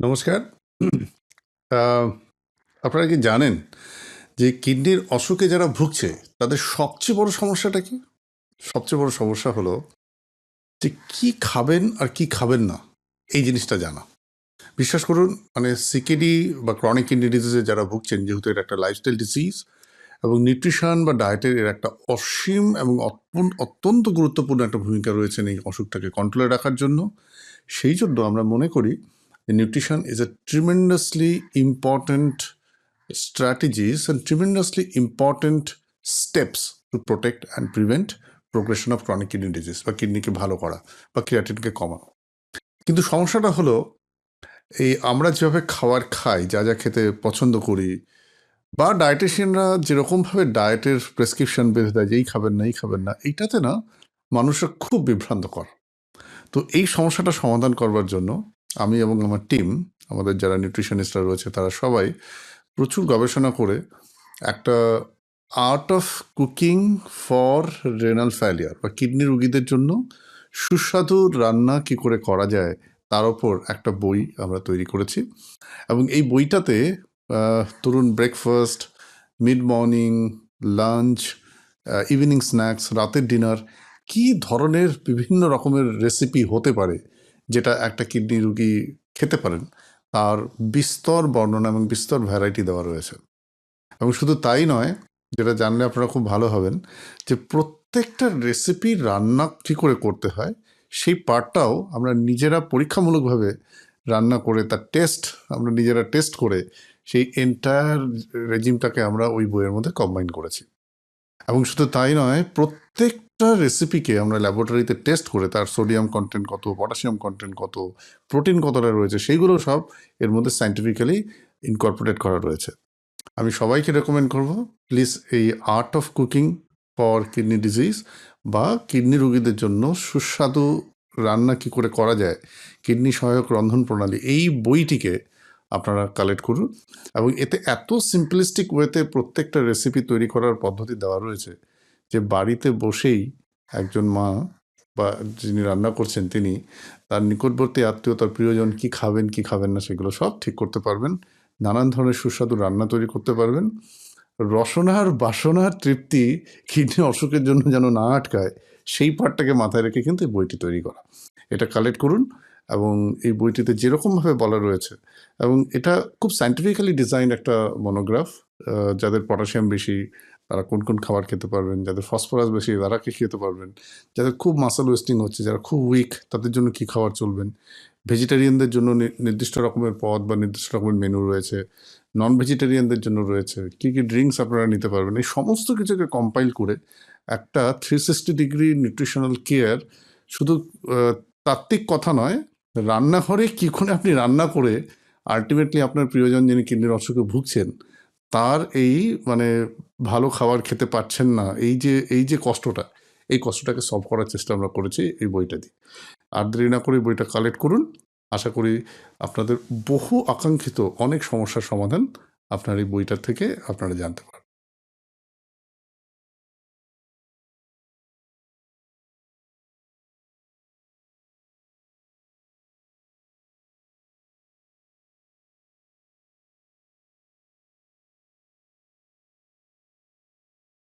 নমস্কার। আপনারা কি জানেন যে কিডনির অসুখে যারা ভুগছে, তাদের সবচেয়ে বড় সমস্যাটা কি? সবচেয়ে বড় সমস্যা হলো যে কি খাবেন আর কি খাবেন না, এই জিনিসটা জানা। বিশ্বাস করুন মানে সিকেডি বা ক্রনিক কিডনি ডিজিজে যারা ভুগছেন, যেহেতু এটা একটা লাইফস্টাইল ডিজিজ এবং নিউট্রিশন বা ডায়েটের এর একটা অসীম এবং অত্যন্ত গুরুত্বপূর্ণ একটা ভূমিকা রয়েছে এই অসুখটাকে কন্ট্রোলে রাখার জন্য। সেই জন্য আমরা মনে করি nutrition is a tremendously important strategies and tremendously important steps to protect and prevent progression of chronic kidney disease বা কিডনিকে ভালো করা বা ক্রিয়াটিনকে কমানো। কিন্তু সমস্যাটা হলো, এই আমরা যেভাবে খাবার খাই, যা যা খেতে পছন্দ করি, বা ডায়েটিশিয়ানরা যেরকমভাবে ডায়েটের প্রেসক্রিপশন বেঁধে দেয় যে, এই খাবেন না, এই খাবেন না, এইটাতে না মানুষরা খুব বিভ্রান্তকর। তো এই সমস্যাটা সমাধান করবার জন্য আমি এবং আমার টিম আমাদের যারা নিউট্রিশনিস্টরা রয়েছে, তারা সবাই প্রচুর গবেষণা করে একটা art of cooking for renal failure বা কিডনি রুগীদের জন্য সুস্বাদু রান্না কি করে করা যায়, তার ওপর একটা বই আমরা তৈরি করেছি। এবং এই বইটাতে তরুণ breakfast mid morning lunch evening snacks রাতের ডিনার কি ধরনের বিভিন্ন রকমের রেসিপি হতে পারে যেটা একটা কিডনি রুগী খেতে পারেন, তার বিস্তর বর্ণনা এবং বিস্তর ভ্যারাইটি দেওয়া রয়েছে। এবং শুধু তাই নয়, যেটা জানলে আপনারা খুব ভালো হবেন, যে প্রত্যেকটা রেসিপি রান্না কী করে করতে হয়, সেই পার্টটাও আমরা নিজেরা পরীক্ষামূলকভাবে রান্না করে, তার টেস্ট আমরা নিজেরা টেস্ট করে, সেই এন্টায়ার রেজিমটাকে আমরা ওই বইয়ের মধ্যে কম্বাইন করেছি। এবং শুধু তাই নয় প্রত্যেকটা রেসিপিকে আমরা ল্যাবরেটরিতে টেস্ট করে তার সোডিয়াম কন্টেন্ট কত পটাশিয়াম কন্টেন্ট কত প্রোটিন কতটা রয়েছে, সেইগুলো সব এর মধ্যে সাইন্টিফিক্যালি ইনকর্পোরেট করা রয়েছে। আমি সবাইকে রেকমেন্ড করব প্লিজ এই art of cooking for kidney disease বা কিডনি রোগীদের জন্য সুস্বাদু রান্না কি করে করা যায় কিডনি সহায়ক রন্ধন প্রণালী, এই বইটিকে আপনারা কালেক্ট করুন। এবং এতে এত সিম্পলিস্টিক ওয়েতে প্রত্যেকটা রেসিপি তৈরি করার পদ্ধতি দেওয়া রয়েছে যে বাড়িতে বসেই একজন মা বা যিনি রান্না করছেন তিনি, তার নিকটবর্তী আত্মীয়, তার প্রিয়জন কি খাবেন কি খাবেন না সেগুলো সব ঠিক করতে পারবেন। নানান ধরনের সুস্বাদু রান্না তৈরি করতে পারবেন। রসনার বাসনার তৃপ্তি কিডনি অসুখের জন্য যেন না আটকায়, সেই পার্টটাকে মাথায় রেখে কিন্তু এই বইটি তৈরি করা। এটা কালেক্ট করুন এবং এই বইটিতে যেরকমভাবে বলা রয়েছে এবং এটা খুব সাইন্টিফিক্যালি ডিজাইন একটা মনোগ্রাফ যাদের পটাশিয়াম বেশি তারা কোন কোন খাবার খেতে পারবেন, যাদের ফসফরাস বেশি, তারা কি খেতে পারবেন। যাদের খুব মাসল ওয়েস্টিং হচ্ছে, যারা খুব উইক তাদের জন্য কি খাবার চলবেন? ভেজিটেরিয়ানদের জন্য নির্দিষ্ট রকমের পদ বা নির্দিষ্ট রকমের মেনু রয়েছে নন ভেজিটেরিয়ানদের জন্য রয়েছে, কী কী ড্রিঙ্কস আপনারা নিতে পারবেন? এই সমস্ত কিছুকে কম্পাইল করে একটা three sixty degree nutritional care শুধু তাত্ত্বিক কথা নয়, রান্নাঘরে কী আপনি রান্না করে আলটিমেটলি আপনার প্রিয়জন যিনি কিডনির অসুখে ভুগছেন তার এই মানে ভালো খাবার খেতে পারছেন না, এই যে এই যে কষ্টটা, এই কষ্টটাকে সলভ করার চেষ্টা আমরা করেছি এই বইটা দিয়ে। আর দেরি না করে বইটা কালেক্ট করুন। আশা করি আপনাদের বহু আকাঙ্ক্ষিত অনেক সমস্যার সমাধান আপনার এই বইটার থেকে আপনারা জানতে পারবেন।